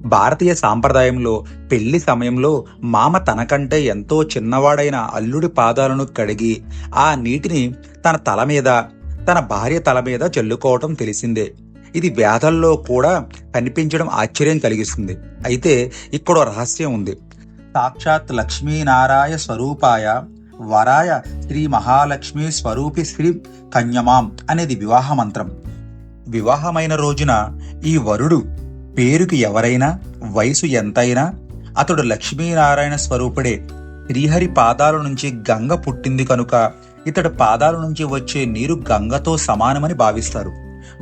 భారతీయ సాంప్రదాయంలో పెళ్ళి సమయంలో మామ తనకంటే ఎంతో చిన్నవాడైన అల్లుడి పాదాలను కడిగి ఆ నీటిని తన తల మీద తన భార్య తల మీద చల్లుకోవటం తెలిసిందే. ఇది వేదల్లో కూడా కనిపించడం ఆశ్చర్యం కలిగిస్తుంది. అయితే ఇక్కడ రహస్యం ఉంది. సాక్షాత్ లక్ష్మీనారాయ స్వరూపాయ వరాయ శ్రీ మహాలక్ష్మి స్వరూపి శ్రీ కన్యమాం అనేది వివాహ మంత్రం. వివాహమైన రోజున ఈ వరుడు పేరుకి ఎవరైనా వయసు ఎంతైనా అతడు లక్ష్మీనారాయణ స్వరూపుడే. శ్రీహరి పాదాల నుంచి గంగ పుట్టింది కనుక ఇతడు పాదాల నుంచి వచ్చే నీరు గంగతో సమానమని భావిస్తారు.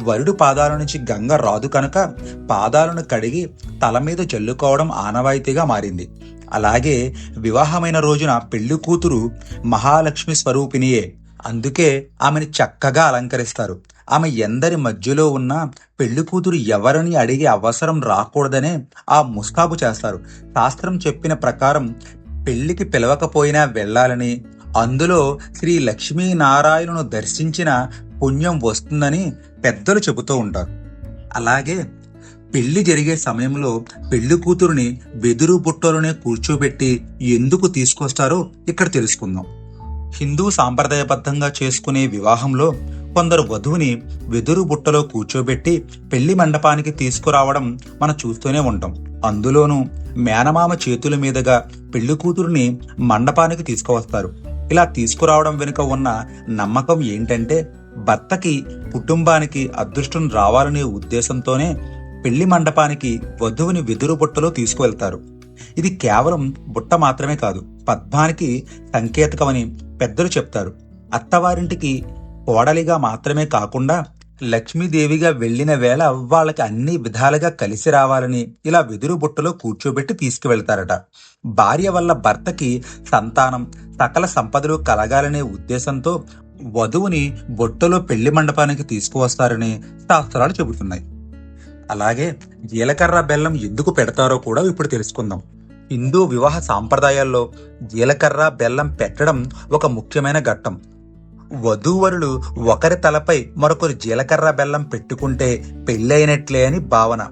వరుడు పాదాల నుంచి గంగ రాదు కనుక పాదాలను కడిగి తల మీద చల్లుకోవడం ఆనవాయితీగా మారింది. అలాగే వివాహమైన రోజున పెళ్ళి కూతురు మహాలక్ష్మి స్వరూపిణియే. అందుకే ఆమెను చక్కగా అలంకరిస్తారు. ఆమె ఎందరి మధ్యలో ఉన్న పెళ్ళి కూతురు ఎవరని అడిగే అవసరం రాకూడదనే ఆ ముస్తాబు చేస్తారు. శాస్త్రం చెప్పిన ప్రకారం పెళ్ళికి పిలవకపోయినా వెళ్ళాలని అందులో శ్రీ లక్ష్మీనారాయణను దర్శించిన పుణ్యం వస్తుందని పెద్దలు చెబుతూ ఉంటారు. అలాగే పెళ్ళి జరిగే సమయంలో పెళ్ళి కూతురుని వెదురు బుట్టలోనే కూర్చోబెట్టి ఎందుకు తీసుకొస్తారో ఇక్కడ తెలుసుకుందాం. హిందూ సాంప్రదాయబద్ధంగా చేసుకునే వివాహంలో కొందరు వధువుని వెదురు బుట్టలో కూర్చోబెట్టి పెళ్ళి మండపానికి తీసుకురావడం మనం చూస్తూనే ఉంటాం. అందులోనూ మేనమామ చేతుల మీదుగా పెళ్ళి కూతురుని మండపానికి తీసుకువస్తారు. ఇలా తీసుకురావడం వెనుక ఉన్న నమ్మకం ఏంటంటే భర్తకి కుటుంబానికి అదృష్టం రావాలనే ఉద్దేశంతోనే పెళ్ళి మండపానికి వధువుని వెదురు బుట్టలో తీసుకువెళ్తారు. ఇది కేవలం బుట్ట మాత్రమే కాదు పద్మానికి సంకేతకమని పెద్దలు చెప్తారు. అత్తవారింటికి కోడలిగా మాత్రమే కాకుండా లక్ష్మీదేవిగా వెళ్ళిన వేళ వాళ్ళకి అన్ని విధాలుగా కలిసి రావాలని ఇలా వెదురు బుట్టలో కూర్చోబెట్టి తీసుకువెళ్తారట. భార్య వల్ల భర్తకి సంతానం సకల సంపదలు కలగాలనే ఉద్దేశంతో వధువుని బొట్టలో పెళ్ళి మండపానికి తీసుకువస్తారని శాస్త్రాలు చెబుతున్నాయి. అలాగే జీలకర్ర బెల్లం ఎందుకు పెడతారో కూడా ఇప్పుడు తెలుసుకుందాం. హిందూ వివాహ సాంప్రదాయాల్లో జీలకర్ర బెల్లం పెట్టడం ఒక ముఖ్యమైన ఘట్టం. వధూవరులు ఒకరి తలపై మరొకరు జీలకర్ర బెల్లం పెట్టుకుంటే పెళ్ళైనట్లే అని భావన.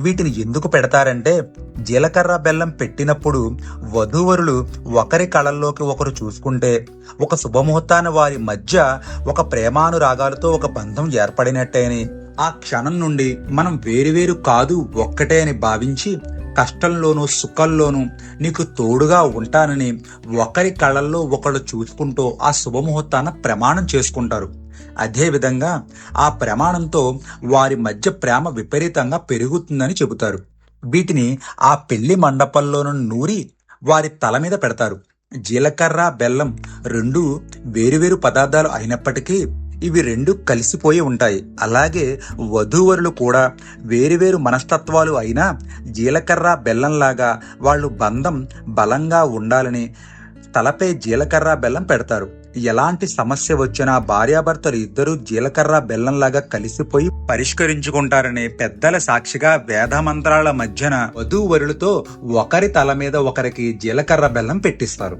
వీటిని ఎందుకు పెడతారంటే జీలకర్ర బెల్లం పెట్టినప్పుడు వధూవరులు ఒకరి కళల్లోకి ఒకరు చూసుకుంటే ఒక శుభముహూర్తాన వారి మధ్య ఒక ప్రేమానురాగాలతో ఒక బంధం ఏర్పడినట్టే అని. ఆ క్షణం నుండి మనం వేరువేరు కాదు ఒక్కటే అని భావించి కష్టంలోనూ సుఖంలోనూ నీకు తోడుగా ఉంటానని ఒకరి కళ్ళల్లో ఒకళ్ళు చూసుకుంటూ ఆ శుభముహూర్తాన ప్రమాణం చేసుకుంటారు. అదేవిధంగా ఆ ప్రమాణంతో వారి మధ్య ప్రేమ విపరీతంగా పెరుగుతుందని చెబుతారు. వీటిని ఆ పెళ్ళి మండపంలోనూ నూరి వారి తల మీద పెడతారు. జీలకర్ర బెల్లం రెండు వేరువేరు పదార్థాలు అయినప్పటికీ ఇవి రెండు కలిసిపోయి ఉంటాయి. అలాగే వధూవరులు కూడా వేరువేరు మనస్తత్వాలు అయినా జీలకర్ర బెల్లంలాగా వాళ్ళు బంధం బలంగా ఉండాలని తలపై జీలకర్ర బెల్లం పెడతారు. ఎలాంటి సమస్య వచ్చినా భార్యాభర్తలు ఇద్దరూ జీలకర్ర బెల్లంలాగా కలిసిపోయి పరిష్కరించుకుంటారని పెద్దల సాక్షిగా వేదమంత్రాల మధ్యన వధూవరులతో ఒకరి తల మీద ఒకరికి జీలకర్ర బెల్లం పెట్టిస్తారు.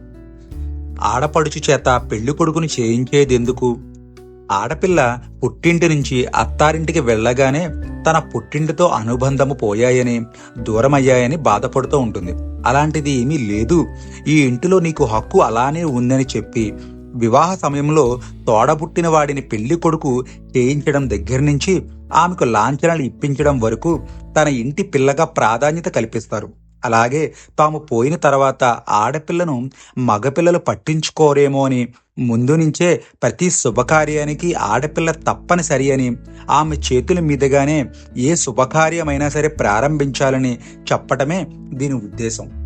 ఆడపడుచు చేత పెళ్ళి కొడుకుని చేయించేదెందుకు? ఆడపిల్ల పుట్టింటి నుంచి అత్తారింటికి వెళ్ళగానే తన పుట్టింటితో అనుబంధము పోయాయని దూరమయ్యాయని బాధపడుతూ ఉంటుంది. అలాంటిది ఏమీ లేదు. ఈ ఇంటిలో నీకు హక్కు అలానే ఉందని చెప్పి వివాహ సమయంలో తోడబుట్టిన వాడిని పెళ్ళి కొడుకు చేయించడం దగ్గర నుంచి ఆమెకు లాంఛనాలు ఇప్పించడం వరకు తన ఇంటి పిల్లగా ప్రాధాన్యత కల్పిస్తారు. అలాగే తాము పోయిన తర్వాత ఆడపిల్లను మగపిల్లలు పట్టించుకోరేమో అని ముందు నుంచే ప్రతి శుభకార్యానికి ఆడపిల్ల తప్పనిసరి అని ఆమె చేతుల మీదుగానే ఏ శుభకార్యమైనా సరే ప్రారంభించాలని చెప్పటమే దీని ఉద్దేశం.